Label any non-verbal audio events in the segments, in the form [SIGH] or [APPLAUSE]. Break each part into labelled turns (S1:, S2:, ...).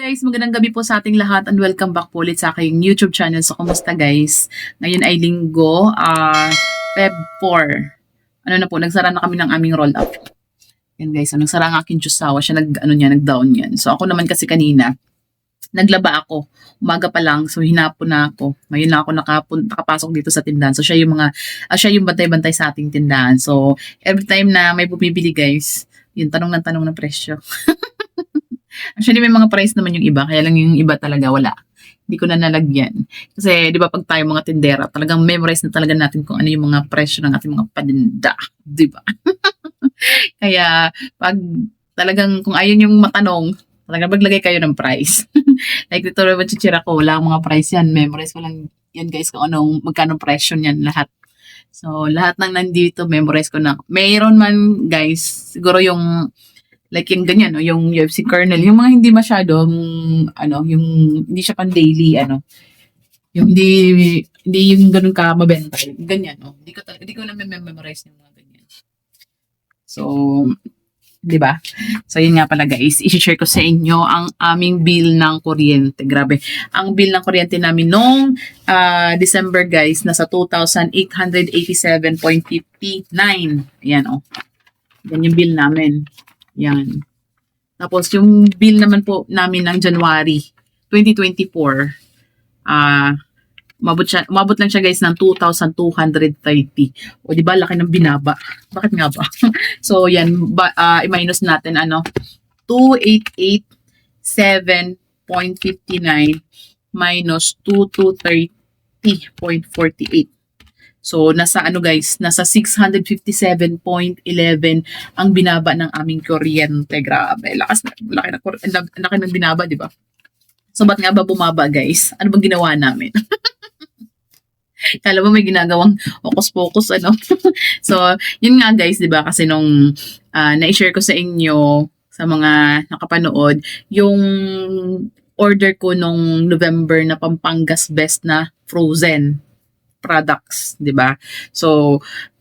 S1: guys, magandang gabi po sa ating lahat and welcome back po ulit sa aking YouTube channel. So, kumusta guys? Ngayon ay linggo, ah Feb 4. Ano na po, nagsara na kami ng aming roll up. Yan guys, so, nagsara ang aking Diyosawa. Siya nag, ano niya, nag-down yan. So, ako naman kasi kanina, naglaba ako. Umaga pa lang, so hinapon na ako. Ngayon na ako nakapun, nakapasok dito sa tindahan. So, siya yung mga, ah, siya yung bantay-bantay sa ating tindahan. So, every time na may bumibili guys, yun, tanong ng tanong ng presyo. [LAUGHS] Actually, may mga price naman yung iba, kaya lang yung iba talaga wala. Hindi ko na nalagyan. Kasi, di ba, pag tayo mga tindera, talagang memorize na talaga natin kung ano yung mga presyo ng ating mga paninda. [LAUGHS] Di ba? [LAUGHS] kaya, pag talagang, kung ayun yung matanong, talagang maglagay kayo ng price. [LAUGHS] like dito naman chichira ko, wala mga price yan. Memorize ko lang yan guys kung anong, magkano presyo niyan lahat. So, lahat ng nandito, memorize ko na. Mayroon man, guys, siguro yung like yung ganyan, no? yung UFC kernel, yung mga hindi masyadong, ano, yung hindi siya pan daily, ano, yung hindi, hindi yung ganun ka mabenta, ganyan, no? Hindi ko, hindi ko na memorize yung mga ganyan. So, di ba? So, yun nga pala guys, i-share ko sa inyo ang aming bill ng kuryente. Grabe. Ang bill ng kuryente namin nung ah, December guys, nasa 2,887.59. Ayan, oh. Yan yung bill namin. Yan. Tapos, yung bill naman po namin ng January 2024, ah, umabot, siya, umabot lang siya guys ng 2,230. O, di ba, laki ng binaba. Bakit nga ba? [LAUGHS] so, yan, ba, ah, i-minus natin, ano, 2,887.59 minus 2,230.48. So, nasa ano guys, nasa 657.11 ang binaba ng aming kuryente. Grabe, lakas na, laki, na, laki- ng binaba, di ba? So, ba't nga ba bumaba guys? Ano bang ginawa namin? [LAUGHS] Kala mo may ginagawang focus-focus, ano? [LAUGHS] so, yun nga guys, di ba? Kasi nung ah, na-share ko sa inyo, sa mga nakapanood, yung order ko nung November na Pampangas Best na frozen products, 'di ba? So,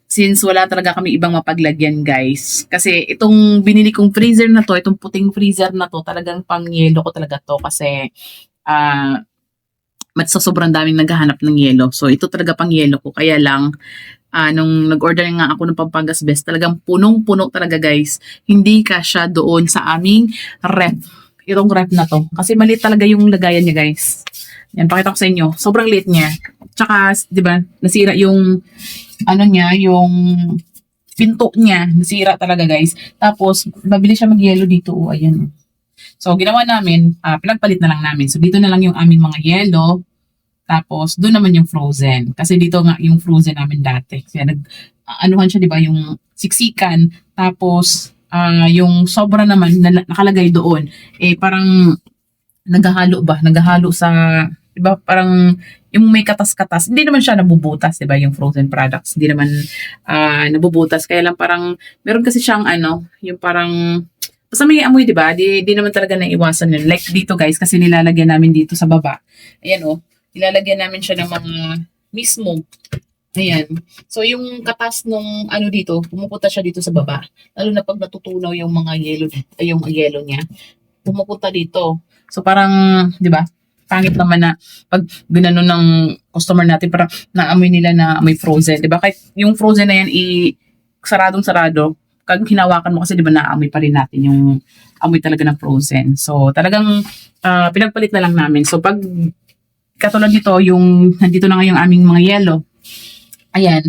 S1: since wala talaga kami ibang mapaglagyan, guys, kasi itong binili kong freezer na to, itong puting freezer na to, talagang pang yelo ko talaga to kasi ah mat sa sobrang daming naghahanap ng yelo. So, ito talaga pang yelo ko. Kaya lang, ah, nung nag-order nga ako ng Pampangas Best, talagang punong-puno talaga, guys. Hindi kasya doon sa aming ref. Itong ref na to. Kasi maliit talaga yung lagayan niya, guys. Yan, pakita ko sa inyo. Sobrang liit niya. Tsaka, di ba, nasira yung, ano niya, yung pinto niya. Nasira talaga, guys. Tapos, mabili siya mag-yellow dito. Oh, ayan. So, ginawa namin, ah, pinagpalit na lang namin. So, dito na lang yung aming mga yellow. Tapos, doon naman yung frozen. Kasi dito nga yung frozen namin dati. Kaya nag, anuhan siya, di ba, yung siksikan. Tapos, ah, yung sobra naman na nakalagay doon, eh, parang naghahalo ba? Naghahalo sa, di ba, parang yung may katas-katas, hindi naman siya nabubutas, di ba, yung frozen products, hindi naman ah, nabubutas, kaya lang parang, meron kasi siyang ano, yung parang, basta may amoy, di ba, di, di naman talaga naiwasan yun. Like dito guys, kasi nilalagyan namin dito sa baba, ayan oh, nilalagyan namin siya ng mga mismo, Ayan. So, yung katas nung ano dito, pumupunta siya dito sa baba. Lalo na pag natutunaw yung mga yellow, yung yellow niya, pumupunta dito. So, parang, di ba, pangit naman na pag ginano ng customer natin, parang naamoy nila na may frozen. Di ba? Kahit yung frozen na yan, i saradong sarado, kag hinawakan mo kasi di ba naamoy pa rin natin yung amoy talaga ng frozen. So, talagang ah, pinagpalit na lang namin. So, pag katulad nito, yung nandito na nga yung aming mga yellow, ayan,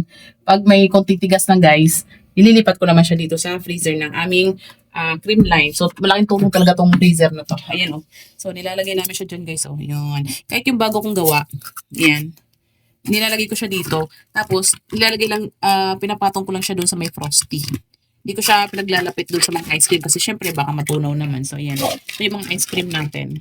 S1: pag may konting tigas na guys, ililipat ko naman siya dito sa freezer ng aming ah, cream line. So, malaking tulong talaga tong freezer na to. Ayan, oh. So, nilalagay namin siya dyan, guys. Oh, yun. Kahit yung bago kong gawa, ayan, nilalagay ko siya dito. Tapos, nilalagay lang, ah, pinapatong ko lang siya doon sa may frosty. Hindi ko siya pinaglalapit doon sa mga ice cream kasi syempre baka matunaw naman. So, ayan. Ito yung mga ice cream natin.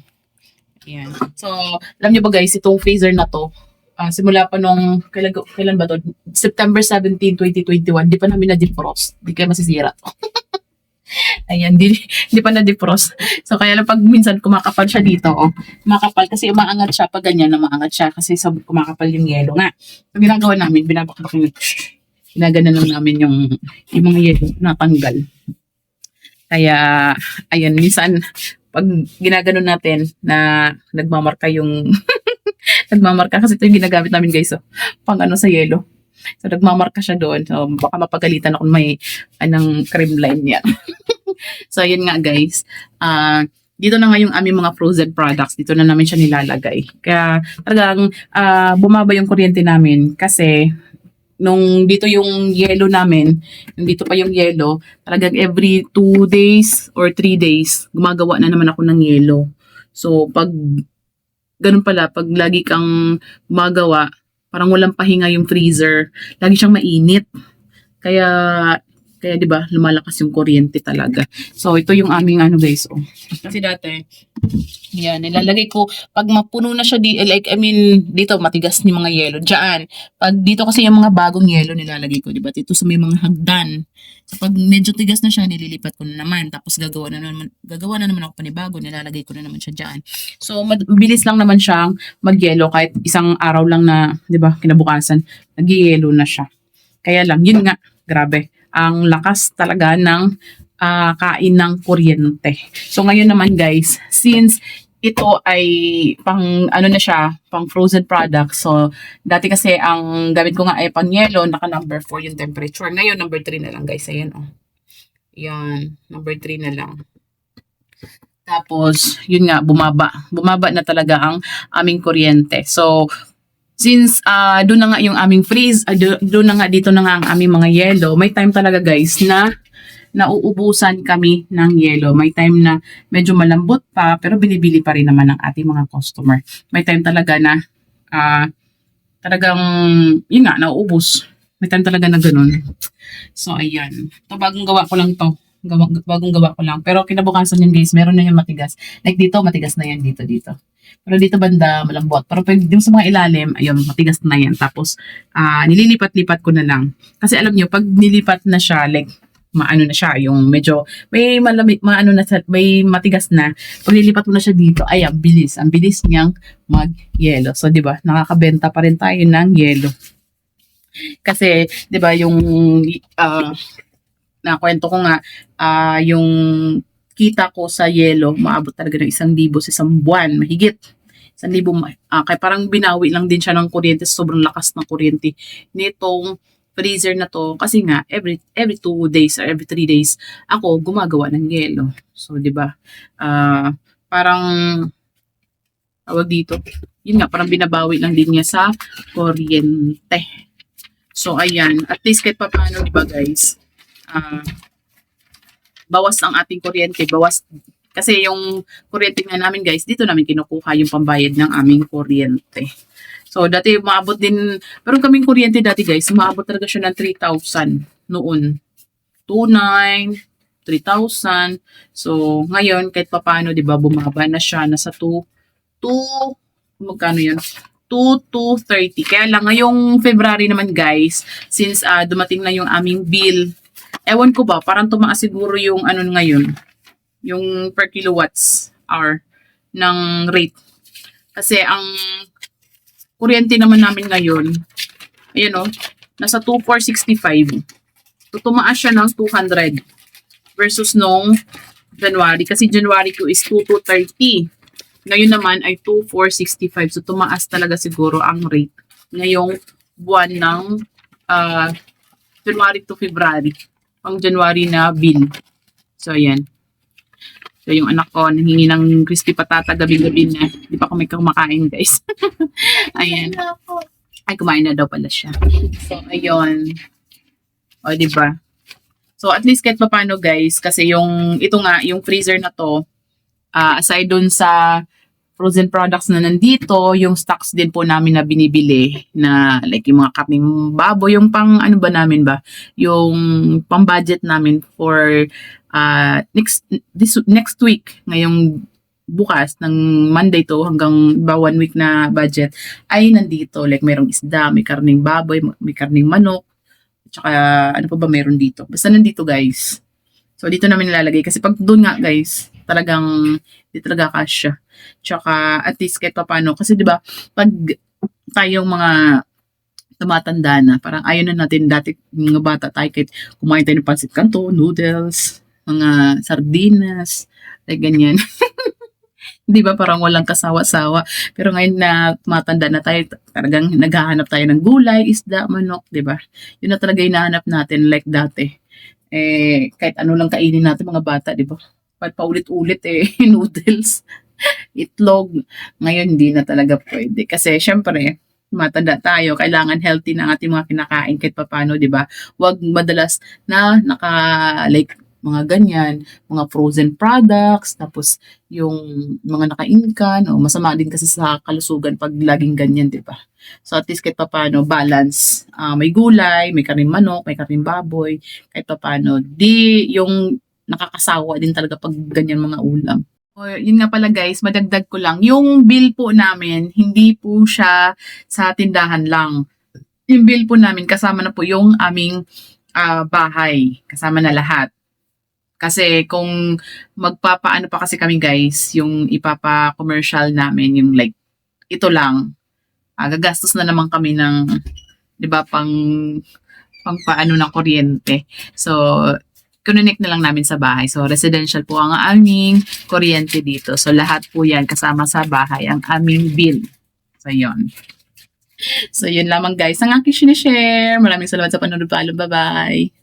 S1: Ayan. So, alam niyo ba guys, itong freezer na to, ah, simula pa nung, kailan, kailan ba to? September 17, 2021, di pa namin na-defrost. Di kaya masisira to. [LAUGHS] Ayan, di, di pa na-defrost. So, kaya lang pag minsan kumakapal siya dito, oh, kumakapal kasi umaangat siya pag ganyan umaangat siya kasi sa kumakapal yung yelo nga. So, ginagawa namin, binabakbak yung ginagana lang namin yung, yung mga yelo na tanggal. Kaya, ayun, minsan, pag ginaganon natin na nagmamarka yung [LAUGHS] nagmamarka kasi ito yung ginagamit namin guys so, pang ano sa yelo. So nagmamarka siya doon. So baka mapagalitan ako may anong cream line yan. [LAUGHS] so yun nga guys. Ah dito na nga yung aming mga frozen products. Dito na namin siya nilalagay. Kaya talagang ah, bumaba yung kuryente namin kasi nung dito yung yellow namin, yung dito pa yung yellow, talagang every two days or three days, gumagawa na naman ako ng yellow. So, pag ganun pala, pag lagi kang gumagawa, parang walang pahinga yung freezer, lagi siyang mainit. Kaya, kaya 'di ba, lumalakas yung kuryente talaga. So ito yung aming ano guys, oh. Kasi dati yan, nilalagay ko pag mapuno na siya di like I mean dito matigas ni mga yelo diyan. Pag dito kasi yung mga bagong yelo nilalagay ko, 'di ba? Dito sa may mga hagdan. So pag medyo tigas na siya, nililipat ko na naman. Tapos gagawa na naman gagawa na naman ako panibago, nilalagay ko na naman siya diyan. So mabilis lang naman siyang magyelo kahit isang araw lang na, 'di ba, kinabukasan, nagyelo na siya. Kaya lang, yun nga, grabe ang lakas talaga ng ah, kain ng kuryente. So ngayon naman guys, since ito ay pang ano na siya, pang frozen product. So dati kasi ang gamit ko nga ay pang yellow, naka number 4 yung temperature. Ngayon number 3 na lang guys, ayan oh. Yan, number 3 na lang. Tapos, yun nga, bumaba. Bumaba na talaga ang aming kuryente. So, since ah doon na nga yung aming freeze, uh, doon na nga dito na nga ang aming mga yellow, may time talaga guys na nauubusan kami ng yellow. May time na medyo malambot pa pero binibili pa rin naman ng ating mga customer. May time talaga na ah talagang yun nga nauubos. May time talaga na ganun. So ayan. Ito bagong gawa ko lang to. Gawa, bagong gawa ko lang. Pero kinabukasan yun guys, meron na yung matigas. Like dito, matigas na yan dito, dito. Pero dito banda, malambot. Pero pag yung sa mga ilalim, ayun, matigas na yan. Tapos, ah nililipat-lipat ko na lang. Kasi alam nyo, pag nilipat na siya, like, maano na siya, yung medyo, may malamig, maano na, may matigas na. Pag nilipat mo na siya dito, ay, ang bilis. Ang bilis niyang mag-yelo. So, di ba, nakakabenta pa rin tayo ng yelo. Kasi, di ba, yung, ah, nakwento ko nga, ah, yung kita ko sa yelo, maabot talaga ng isang libo sa isang buwan, mahigit. Isang libo, ah, kaya parang binawi lang din siya ng kuryente, sobrang lakas ng kuryente nitong freezer na to kasi nga every every two days or every three days ako gumagawa ng yelo. So 'di ba? Ah parang tawag dito. Yun nga parang binabawi lang din niya sa kuryente. So ayan, at least kahit papaano 'di ba guys? Ah bawas ang ating kuryente, bawas kasi yung kuryente nga namin guys, dito namin kinukuha yung pambayad ng aming kuryente. So, dati maabot din, pero kaming kuryente dati guys, maabot talaga siya ng 3,000 noon. 2,900, 3,000. So, ngayon, kahit papano, di ba, bumaba na siya, nasa 2, 2, magkano yun? 2 to 30. Kaya lang, ngayong February naman guys, since ah, dumating na yung aming bill, ewan ko ba, parang tumaas siguro yung ano ngayon, yung per kilowatts hour ng rate. Kasi ang kuryente naman namin ngayon, ayan o, nasa 2,465. So, tumaas siya ng 200 versus nung January. Kasi January ko is 2,230. Ngayon naman ay 2,465. So, tumaas talaga siguro ang rate ngayong buwan ng ah, January to February. Ang January na bill. So, ayan. So, yung anak ko, nanghingi ng crispy patata gabi-gabi na. Di pa kami kumakain, guys. [LAUGHS] Ayan. Ay, kumain na daw pala siya. So, ayun. O, di ba? So, at least kahit paano, guys, kasi yung, ito nga, yung freezer na to, ah, aside dun sa frozen products na nandito, yung stocks din po namin na binibili na like yung mga kaping babo, yung pang ano ba namin ba, yung pang budget namin for uh, next this next week, ngayong bukas ng Monday to hanggang ba one week na budget ay nandito like merong isda, may karning baboy, may karning manok, tsaka ano pa ba meron dito. Basta nandito guys. So dito namin nilalagay kasi pag doon nga guys, talagang di talaga kasya. Tsaka at least kahit pa paano kasi 'di ba pag tayong mga tumatanda na, parang ayaw na natin dati mga bata tayo kahit kumain tayo ng pansit kanto, noodles, mga sardinas, Like ganyan. [LAUGHS] 'Di ba parang walang kasawa-sawa. Pero ngayon na tumatanda na tayo, talagang naghahanap tayo ng gulay, isda, manok, 'di ba? Yun na talaga hinahanap natin like dati. Eh, kahit ano lang kainin natin mga bata, 'di ba? Ba't paulit-ulit eh, [LAUGHS] noodles, itlog. Ngayon hindi na talaga pwede. Kasi syempre, matanda tayo, kailangan healthy na ating mga kinakain kahit papaano, 'di ba? Huwag madalas na naka like mga ganyan, mga frozen products, tapos yung mga naka-inkan, o masama din kasi sa kalusugan pag laging ganyan, 'di ba? So at least kahit papaano balance, ah, may gulay, may karning manok, may karning baboy, kahit papaano 'di yung nakakasawa din talaga pag ganyan mga ulam. O, yun nga pala guys, madagdag ko lang, yung bill po namin, hindi po siya sa tindahan lang. Yung bill po namin, kasama na po yung aming ah, bahay, kasama na lahat. Kasi kung magpapaano pa kasi kami guys, yung ipapa-commercial namin, yung like, ito lang, ah, gagastos na naman kami ng, di ba, pang, pang paano ng kuryente. So, connect na lang namin sa bahay. So, residential po ang aming kuryente dito. So, lahat po yan kasama sa bahay, ang aming bill. So, yon So, yun lamang guys. Ang aking sinishare. Maraming salamat sa panonood. Paalam. Bye-bye.